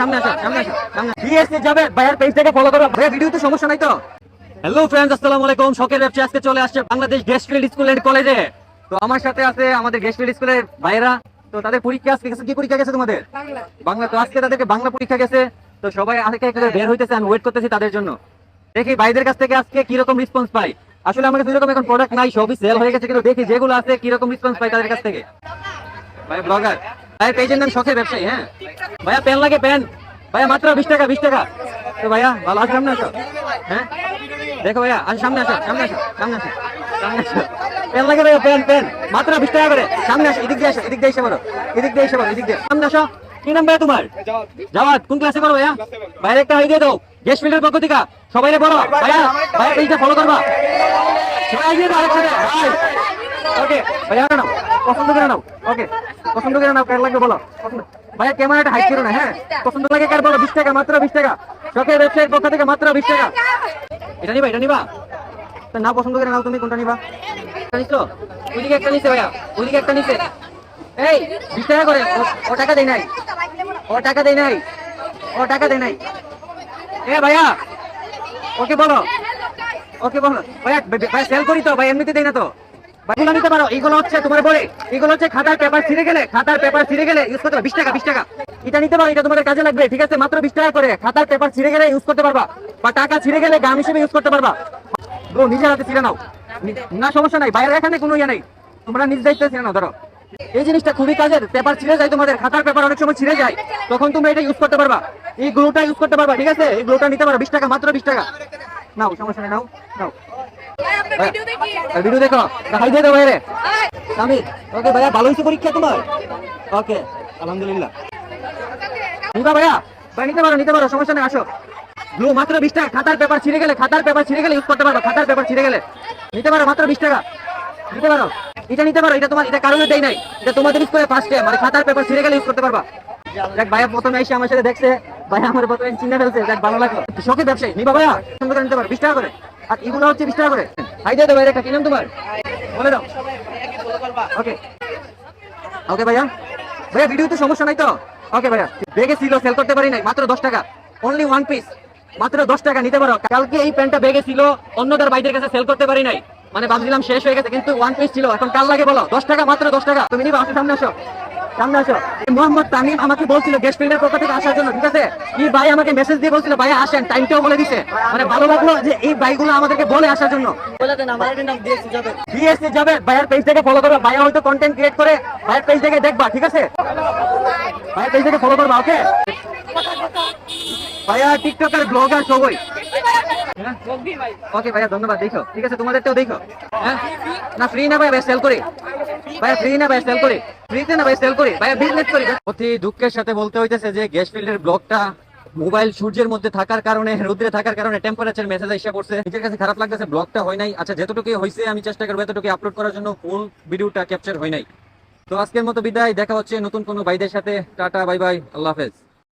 সামনে আসো সামনে আসো বিএসসি যাবে ভাইয়ার পেজ ফলো করো। ভাইয়া ভিডিও সমস্যা নাই তো? হ্যালো ফ্রেন্ডস আসসালামু আলাইকুম। শখের ব্যবসা আজকে চলে আসছে Bangladesh guest field school and কলেজে তো আমার সাথে আছে আমাদের গেস্ট ফিল্ড স্কুলের ভাইরা তো তাদের পরীক্ষা আজকে গেছে কি পরীক্ষা গেছে তোমাদের? বাংলা। তো আজকে তাদেরকে বাংলা পরীক্ষা গেছে। তো সবাই আজকে বের হইতেছে আমি ওয়েট করতেছি তাদের জন্য। দেখি ভাইদের কাছ থেকে আজকে কীরকম রেসপন্স পাই। আসলে আমাকে দুই রকম এখন প্রোডাক্ট নাই সবই সেল হয়ে গেছে কিন্তু দেখি যেগুলো আছে কীরকম রেসপন্স পাই তাদের কাছ থেকে। ভাই ব্লগার ভাই পেজের শখের ব্যবসায়ী হ্যাঁ? ভাইয়া পেন লাগে, পেন। ভাইয়া মাত্র বিশ টাকা বিশ টাকা। তো ভাইয়া, ভালো আসো সামনে আসো হ্যাঁ? দেখো ভাইয়া, আসো, সামনে আসো সামনে আসো সামনে আসো সামনে আসো। পেন লাগে ভাইয়া, পেন পেন। মাত্র বিশ টাকা করে। সামনে আসো, এদিক দিয়ে আসো, এদিক দিয়ে এসে বলো এদিক দিয়ে এসে বলো এদিক দিয়ে। সামনে আসো। কি নাম ভাইয়া তোমার? জাওয়াত কোন ক্লাসে পড়ো ভাইয়া? বাইরে একটা হয়ে দিয়ে দাও। গেস্ট ফিল্ডের পক্ষ থেকে। সবাই বলো ভাইয়া ভাইয়া পেজটা ফলো করবা। সবাই এগিয়ে দাও একসাথে ওকে ভাইয়া নাও। পছন্দ করে নাও। ওকে পছন্দ করে নাও কার লাগবে বলো। ভাইয়া ক্যামেরাটা হাইট করো না হ্যাঁ? পছন্দ লাগে কার বলো, বিশ টাকা, মাত্র বিশ টাকা। শখের ওয়েবসাইট পক্ষ থেকে মাত্র বিশ টাকা। এটা নিবা এটা নিবা। তো না পছন্দ করে নাও তুমি, কোনটা নিবা? নিছো? ওইদিকে একটা নিছে ভাইয়া। ওইদিকে একটা নিছে। এই, বিশ টাকা করে। ও টাকা দেয় নাই। ও টাকা দেয় নাই। ও টাকা দেয় নাই। এ ভাইয়া, ওকে বলো ওকে বলো। ভাইয়া, ভাই সেল করি তো, ভাই, এমনিতে দেই না তো। ভাইগুলো নিতে পারো, এগুলো হচ্ছে তোমার বলে, এগুলো হচ্ছে খাতার পেপার ছিঁড়ে গেলে, খাতার পেপার ছিঁড়ে গেলে ইউজ করতে বিশ টাকা বিশ টাকা। এটা নিতে পারো, এটা তোমাদের কাজে লাগবে, ঠিক আছে? মাত্র বিশ টাকা করে, খাতার পেপার ছিঁড়ে গেলে ইউজ করতে পারবা, বা টাকা ছিঁড়ে গেলে গাম হিসেবে ইউজ করতে পারবা। নিজের হাতে ছিঁড়ে নাও। না, সমস্যা নাই, বাইরের এখানে কোনো ইয়ে নাই। তোমরা নিজ দায়িত্বে ছিঁড়ে নাও, ধরো। এই জিনিসটা খুবই কাজের। পেপার ছিঁড়ে যায় তোমাদের, খাতার পেপার অনেক সময় ছিঁড়ে যায়। তখন তোমরা এটা ইউজ করতে পারবা। এই গ্লুটা ইউজ করতে পারবা, ঠিক আছে? এই গ্লুটা নিতে পারো বিশ টাকা, মাত্র বিশ টাকা। নাও, সমস্যা নেই, নাও নাও। ভিডিও দেখো হাই দিয়ে বাইরে। আমি ওকে ভাইয়া, ভালো হয়েছে পরীক্ষা তোমার? ওকে, আলহামদুলিল্লাহ। নিবা ভাইয়া, ভাই, নিতে পারো নিতে পারো, সমস্যা নেই, আসো। ব্লু মাত্র বিশ টাকা, খাতার পেপার ছিঁড়ে গেলে, খাতার পেপার ছিঁড়ে গেলে ইউজ করতে পারো খাতার পেপার ছিঁড়ে গেলে। নিতে পারো, মাত্র বিশ টাকা। নিতে পারো। এটা নিতে পারো, এটা তোমার, এটা কারণে দেই নাই। এটা তোমাদের স্কুলে ফার্স্ট টাইম মানে খাতার পেপার ছিঁড়ে গেলে ইউজ করতে পারবা। দেখ, ভাইয়া প্রথমে এসে আমার সাথে দেখছে, ভাইয়া আমার প্রথমে চিনে ফেলছে, দেখ, ভালো লাগল। শখের ব্যবসায়ী, নিবা ভাইয়া, সুন্দর করে নিতে পারো, বিশ টাকা করে। আর এগুলো হচ্ছে বিশ টাকা করে। হাই দিয়ে দেবো এটা কি নাম তোমার। বলে দাও। ওকে ওকে ভাইয়া। ভাইয়া ভিডিও তো সমস্যা নাই তো? ওকে ভাইয়া। বেগে ছিল সেল করতে পারি নাই, মাত্র দশ টাকা। অনলি ওয়ান পিস মাত্র দশ টাকা নিতে পারো। কালকে এই প্যান্টটা বেগে ছিল, অন্যদের বাইদের কাছে সেল করতে পারি নাই। মানে ভাবছিলাম শেষ হয়ে গেছে, কিন্তু ওয়ান পিস ছিল। এখন কাল লাগে বলো? দশ টাকা, মাত্র দশ টাকা। তুমি নিবা আসো সামনে আসো সামনে আসো। মোহাম্মদ তামিম আমাকে বলছিল গেস্ট ফিল্ডের পক্ষ থেকে আসার জন্য, ঠিক আছে? ভাই আমাকে মেসেজ দিয়ে বলছিল ভাই আসেন টাইমটাও বলে দিছে। মানে ভালো লাগল যে এই ভাইগুলো আমাদেরকে বলে আসার জন্য। যাবে, ভাইয়ের পেজ থেকে ফলো করবে। ভাইয়া হয়তো কন্টেন্ট ক্রিয়েট করে ভাইয়ের পেজ থেকে দেখবা, ঠিক আছে? ভাইয়ের পেজ থেকে ফলো করবা ওকে ভাইয়া টিকটকার ব্লগার সবই। ওকে ভাইয়া, ধন্যবাদ, দেখো। ঠিক আছে তোমাদেরটাও দেখো। হ্যাঁ? না ফ্রি না ভাই সেল করি। ভাইয়া ফ্রি না ভাই সেল করি। ফ্রিতে না ভাই সেল করি। ভাইয়া বিজনেস করি। অতি দুঃখের সাথে বলতে হইতেছে যে গ্যাস ফিল্ডের ব্লগটা মোবাইল সূর্যের মধ্যে থাকার কারণে, রোদ্রে থাকার কারণে টেম্পারেচার মেসেজ এসে পড়ছে। নিজের কাছে খারাপ লাগতেছে ব্লগটা হয় নাই। আচ্ছা যতটুকু হয়েছে আমি চেষ্টা করব এতটুকু আপলোড করার জন্য ফুল ভিডিওটা ক্যাপচার হয় নাই। তো আজকের মতো বিদায়, দেখা হচ্ছে নতুন কোনো ভাইদের সাথে। টাটা বাই বাই আল্লাহ হাফেজ।